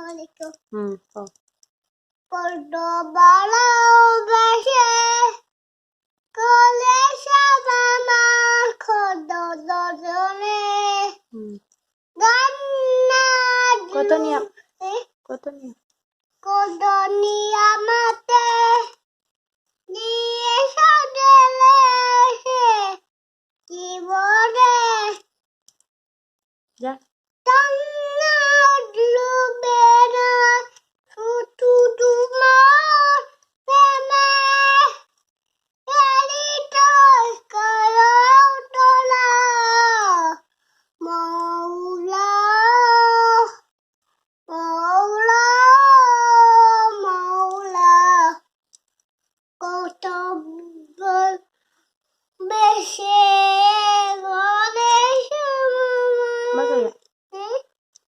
আলাইকুম হুম কত নিয়ে কত নিয়ে কত নিয়ামতে দিয়ে সাজলে সে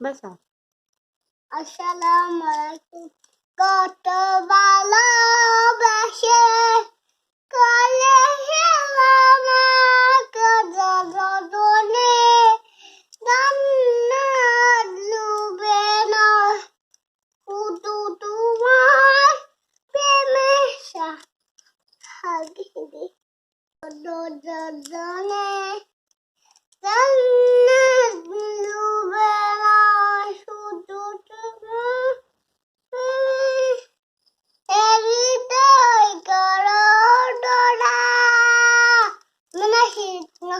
বাসা। আসসালামু আলাইকুম কত ভালোবাসে, কলে হেলামা কত যতনে ডুবে না, শুধু তোমার প্রেমে কত যতনে sih